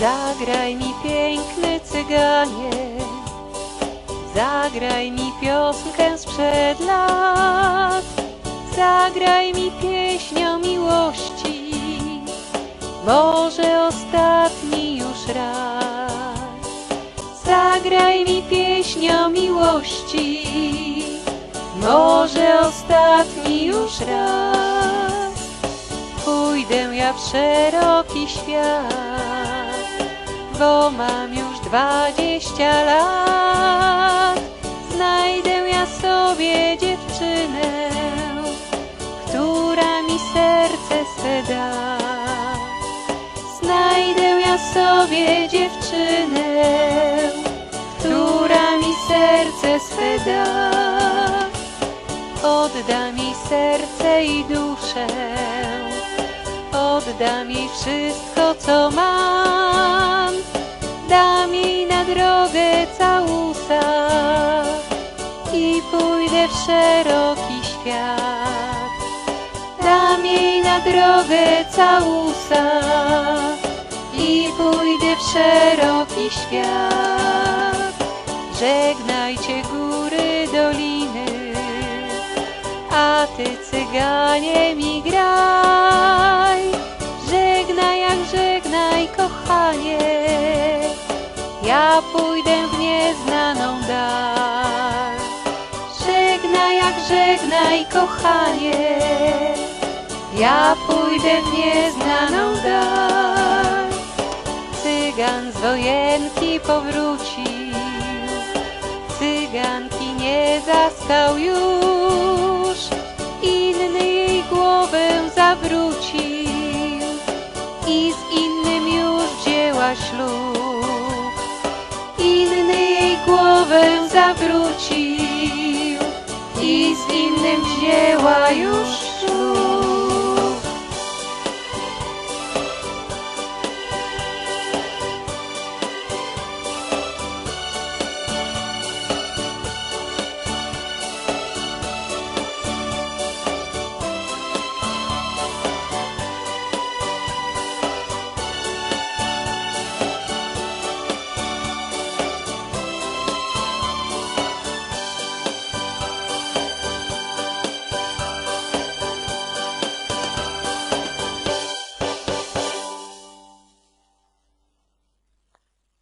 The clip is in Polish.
Zagraj mi piękny cyganie, zagraj mi piosenkę sprzed lat, zagraj mi pieśń o miłości, może ostatni już raz. Zagraj mi pieśń o miłości, może ostatni już raz. Pójdę ja w szeroki świat, bo mam już dwadzieścia lat. Znajdę ja sobie dziewczynę, która mi serce swe da. Znajdę ja sobie dziewczynę, która mi serce swe da. Oddam jej serce i duszę, oddam jej wszystko, co mam. Dam jej na drogę całusa i pójdę w szeroki świat. Dam jej na drogę całusa i pójdę w szeroki świat. Żegnajcie góry, doliny, a ty cyganie mi graj. Żegnaj, jak żegnaj, kochanie, pójdę w nieznaną dal. Żegnaj, jak żegnaj, kochanie, ja pójdę w nieznaną dal. Cygan z wojenki powrócił, cyganki nie zastał już, inny jej głowę zawrócił i z innym już wzięła ślub. Głowę